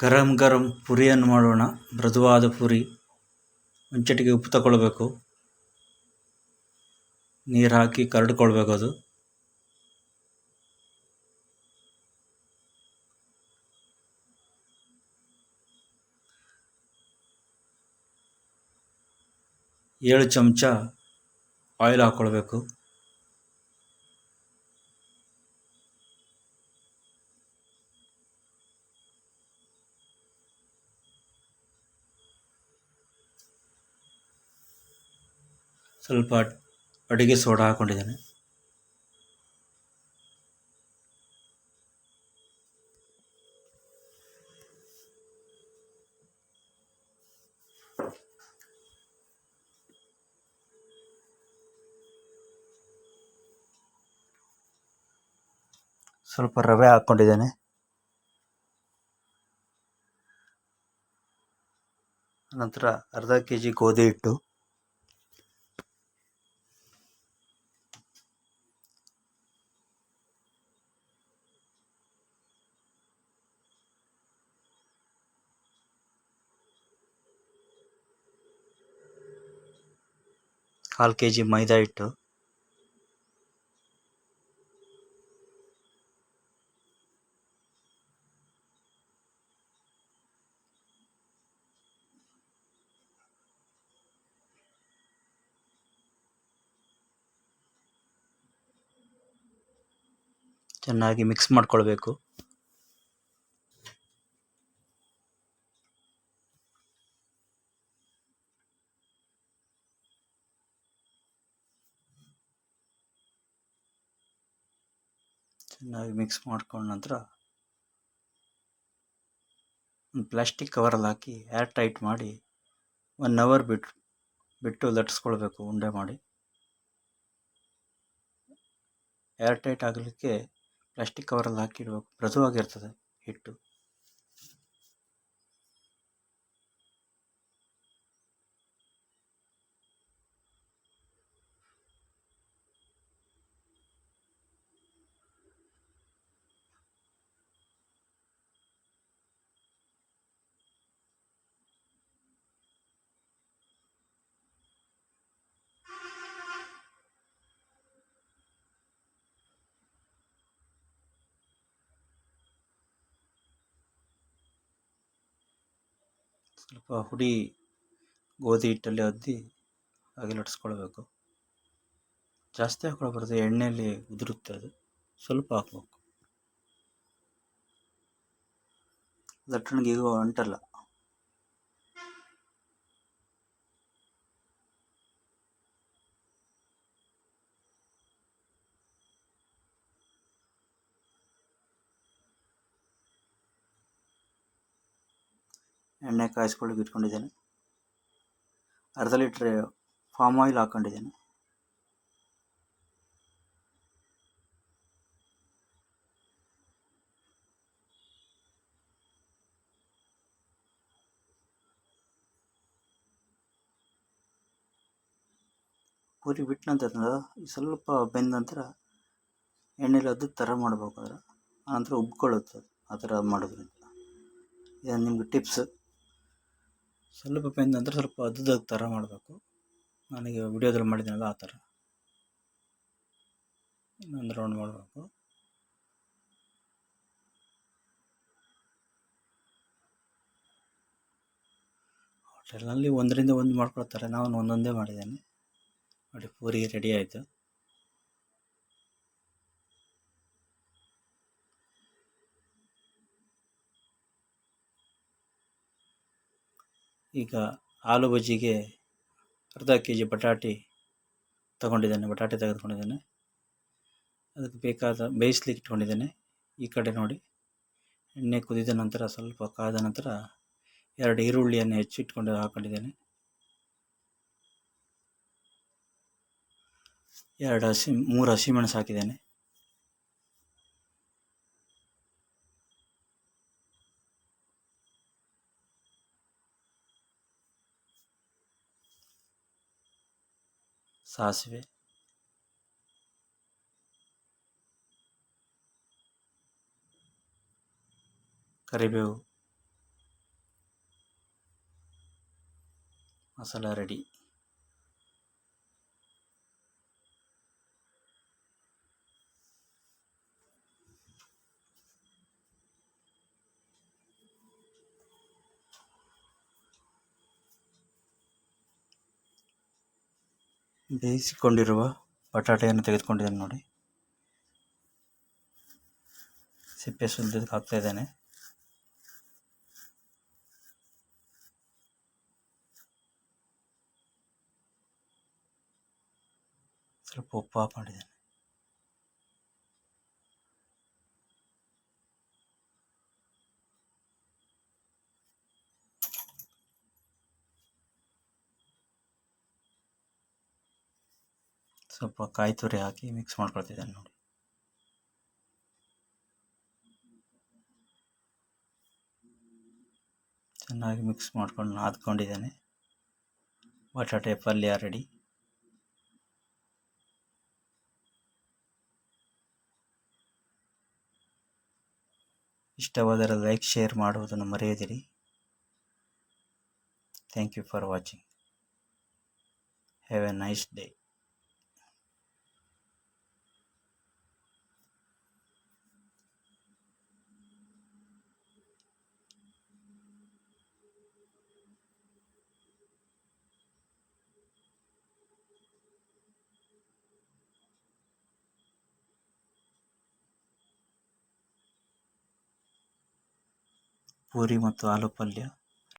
ಗರಂ ಗರಂ ಪುರಿಯನ್ನು ಮಾಡೋಣ ಮೃದುವಾದ ಪುರಿ ಒಂದು ಚಿಟಿಕೆ ಉಪ್ಪು ತಗೊಳ್ಬೇಕು ನೀರು ಹಾಕಿ ಕರಡ್ಕೊಳ್ಬೇಕು ಅದು ಏಳು ಚಮಚ ಆಯಿಲ್ ಹಾಕ್ಕೊಳ್ಬೇಕು ಸ್ವಲ್ಪ ಅಡುಗೆ ಸೋಡಾ ಹಾಕ್ಕೊಂಡಿದ್ದೇನೆ ಸ್ವಲ್ಪ ರವೆ ಹಾಕ್ಕೊಂಡಿದ್ದೇನೆ ನಂತರ ಅರ್ಧ ಕೆ ಜಿ ಗೋಧಿ ಹಿಟ್ಟು. ಕಾಲು ಕೆ ಜಿ ಮೈದಾ ಹಿಟ್ಟು. ಚೆನ್ನಾಗಿ ಮಿಕ್ಸ್ ಮಾಡ್ಕೊಳ್ಬೇಕು. ಚೆನ್ನಾಗಿ ಮಿಕ್ಸ್ ಮಾಡ್ಕೊಂಡ ನಂತರ ಒಂದು ಪ್ಲಾಸ್ಟಿಕ್ ಕವರಲ್ಲಿ ಹಾಕಿ ಏರ್ ಟೈಟ್ ಮಾಡಿ ಒನ್ ಅವರ್ ಬಿಟ್ಟು ಬಿಟ್ಟು ಲಟ್ಟಿಸ್ಕೊಳ್ಬೇಕು ಉಂಡೆ ಮಾಡಿ. ಏರ್ ಟೈಟ್ ಆಗಲಿಕ್ಕೆ ಪ್ಲಾಸ್ಟಿಕ್ ಕವರಲ್ಲಿ ಹಾಕಿಡಬೇಕು ಮೃದುವಾಗಿರ್ತದೆ ಹಿಟ್ಟು. ಸ್ವಲ್ಪ ಹುಡಿ ಗೋಧಿ ಹಿಟ್ಟಲ್ಲಿ ಅದ್ದಿ ಹಾಗೆ ಲಟ್ಸ್ಕೊಳ್ಬೇಕು. ಜಾಸ್ತಿ ಹಾಕ್ಕೊಳ್ಬಾರ್ದು ಎಣ್ಣೆಯಲ್ಲಿ ಉದುರುತ್ತೆ ಅದು. ಸ್ವಲ್ಪ ಹಾಕ್ಬೇಕು. ಲಟ್ಟಣಿಗೆ ಈಗ ಅಂಟಲ್ಲ. ಎಣ್ಣೆ ಕಾಯಿಸ್ಕೊಳ್ಳಿ ಇಟ್ಕೊಂಡಿದ್ದೇನೆ. ಅರ್ಧ ಲೀಟ್ರ್ ಫಾಮ್ ಆಯಿಲ್ ಹಾಕ್ಕೊಂಡಿದ್ದೇನೆ. ಪೂರಿ ಬಿಟ್ಟ ನಂತರ ಸ್ವಲ್ಪ ಬೆಂದ ನಂತರ ಎಣ್ಣೆಲಿ ಅದು ಥರ ಮಾಡಬೇಕು ಅದರ. ಆನಂತರ ಉಬ್ಕೊಳ್ಳುತ್ತೆ ಆ ಥರ ಮಾಡೋದ್ರಿಂದ. ಇದು ನಿಮ್ಗೆ ಟಿಪ್ಸ್. ಸ್ವಲ್ಪ ಬೆಂದ ನಂತರ ಸ್ವಲ್ಪ ಅದ್ದದ ಥರ ಮಾಡಬೇಕು. ನನಗೆ ವಿಡಿಯೋದಲ್ಲಿ ಮಾಡಿದ್ದೀನಲ್ಲ ಆ ಥರ ಇನ್ನೊಂದು ರೌಂಡ್ ಮಾಡಬೇಕು. ಹೋಟೆಲ್ನಲ್ಲಿ ಒಂದರಿಂದ ಒಂದು ಮಾಡ್ಕೊಳ್ತಾರೆ. ನಾನು ಒಂದೊಂದೇ ಮಾಡಿದ್ದೇನೆ. ನೋಡಿ, ಪೂರಿ ರೆಡಿ ಆಯಿತು. ಈಗ ಆಲೂ ಬಜ್ಜಿಗೆ ಅರ್ಧ ಕೆ ಜಿ ಬಟಾಟೆ ತಗೊಂಡಿದ್ದೇನೆ, ಬಟಾಟೆ ತೆಗೆದುಕೊಂಡಿದ್ದೇನೆ. ಅದಕ್ಕೆ ಬೇಕಾದ ಬೇಯಿಸ್ಲಿಕ್ಕೆ ಇಟ್ಕೊಂಡಿದ್ದೇನೆ. ಈ ಕಡೆ ನೋಡಿ, ಎಣ್ಣೆ ಕುದಿದ ನಂತರ, ಸ್ವಲ್ಪ ಕಾದ ನಂತರ ಎರಡು ಈರುಳ್ಳಿಯನ್ನು ಹೆಚ್ಚಿಟ್ಕೊಂಡು ಹಾಕೊಂಡಿದ್ದೇನೆ. ಎರಡು ಹಸಿ, ಮೂರು ಹಸಿಮೆಣಸು ಹಾಕಿದ್ದೇನೆ. ಸಾಸಿವೆ ಕರಿಬೇವು ಮಸಾಲ ರೆಡಿ ಬೇಯಿಸಿಕೊಂಡಿರುವ ಬಟಾಟೆಯನ್ನು ತೆಗೆದುಕೊಂಡಿದ್ದೇನೆ ನೋಡಿ. ಸಿಪ್ಪೆ ಸುಲಿದು ಹಾಕ್ತಾ ಸ್ವಲ್ಪ ಉಪ್ಪು ಮಾಡಿದ್ದೇನೆ ಸ್ವಲ್ಪ ಕಾಯಿ ತುರಿ ಹಾಕಿ ಮಿಕ್ಸ್ ಮಾಡ್ಕೊಳ್ತಿದ್ದೇನೆ ನೋಡಿ. ಚೆನ್ನಾಗಿ ಮಿಕ್ಸ್ ಮಾಡ್ಕೊಂಡು ನಾದ್ಕೊಂಡಿದ್ದೇನೆ. ಬಟಾಟೆ ಪಲ್ಯ ರೆಡಿ ಇಷ್ಟವಾದರೆ ಲೈಕ್ ಶೇರ್ ಮಾಡುವುದನ್ನು ಮರೆಯದಿರಿ. Thank you for watching have a nice day puri ಮತ್ತು ಆಲೂ ಪಲ್ಯ